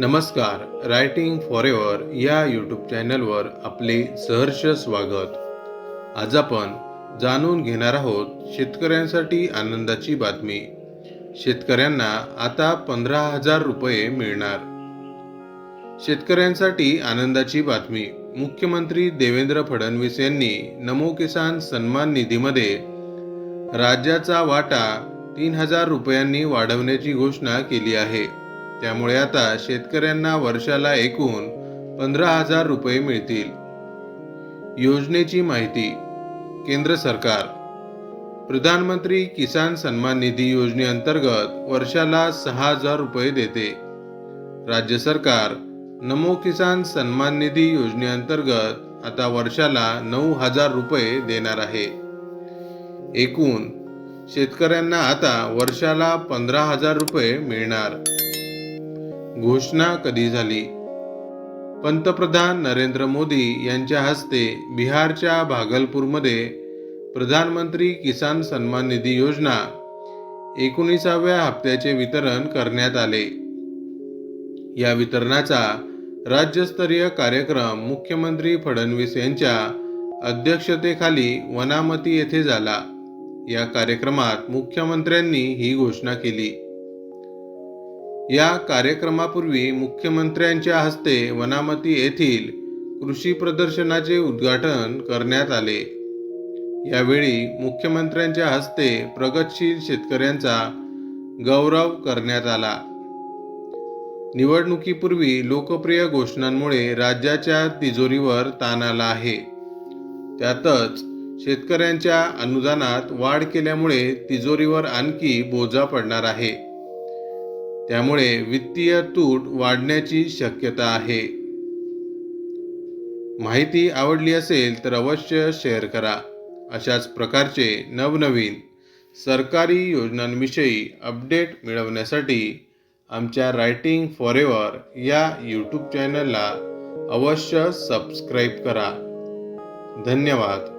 नमस्कार writing forever या YouTube चॅनलवर आपले सहर्ष स्वागत. आज आपण जाणून घेणार आहोत शेतकऱ्यांसाठी आनंदाची बातमी. शेतकऱ्यांना आता पंधरा हजार रुपये मिळणार. शेतकऱ्यांसाठी आनंदाची बातमी. मुख्यमंत्री देवेंद्र फडणवीस यांनी नमो किसान सन्मान निधीमध्ये राज्याचा वाटा तीन हजार रुपयांनी वाढवण्याची घोषणा केली आहे. त्यामुळे आता शेतकऱ्यांना वर्षाला एकूण पंधरा हजार रुपये मिळतील. योजनेची माहिती केंद्र सरकार. प्रधानमंत्री किसान सन्मान निधी योजनेअंतर्गत वर्षाला सहा हजार रुपये देते. राज्य सरकार नमो किसान सन्मान निधी योजनेअंतर्गत आता वर्षाला नऊ हजार रुपये देणार आहे. एकूण शेतकऱ्यांना आता वर्षाला पंधरा हजार रुपये मिळणार. घोषणा कधी झाली? पंतप्रधान नरेंद्र मोदी यांच्या हस्ते बिहारच्या भागलपूरमध्ये प्रधानमंत्री किसान सन्मान निधी योजना एकोणीसाव्या हप्त्याचे वितरण करण्यात आले. या वितरणाचा राज्यस्तरीय कार्यक्रम मुख्यमंत्री फडणवीस यांच्या अध्यक्षतेखाली वनामती येथे झाला. या कार्यक्रमात मुख्यमंत्र्यांनी ही घोषणा केली. या कार्यक्रमापूर्वी मुख्यमंत्र्यांच्या हस्ते वनामती येथील कृषी प्रदर्शनाचे उद्घाटन करण्यात आले. यावेळी मुख्यमंत्र्यांच्या हस्ते प्रगतशील शेतकऱ्यांचा गौरव करण्यात आला. निवडणुकीपूर्वी लोकप्रिय घोषणांमुळे राज्याच्या तिजोरीवर ताण आला आहे. त्यातच शेतकऱ्यांच्या अनुदानात वाढ केल्यामुळे तिजोरीवर आणखी बोजा पडणार आहे. त्यामुळे वित्तीय तूट वाढण्याची शक्यता आहे. माहिती आवडली असेल तर अवश्य शेअर करा. अशाच प्रकारचे नवनवीन सरकारी योजनांविषयी अपडेट मिळवण्यासाठी आमच्या रायटिंग फॉरेवर या यूट्यूब चॅनलला अवश्य सबस्क्राईब करा. धन्यवाद.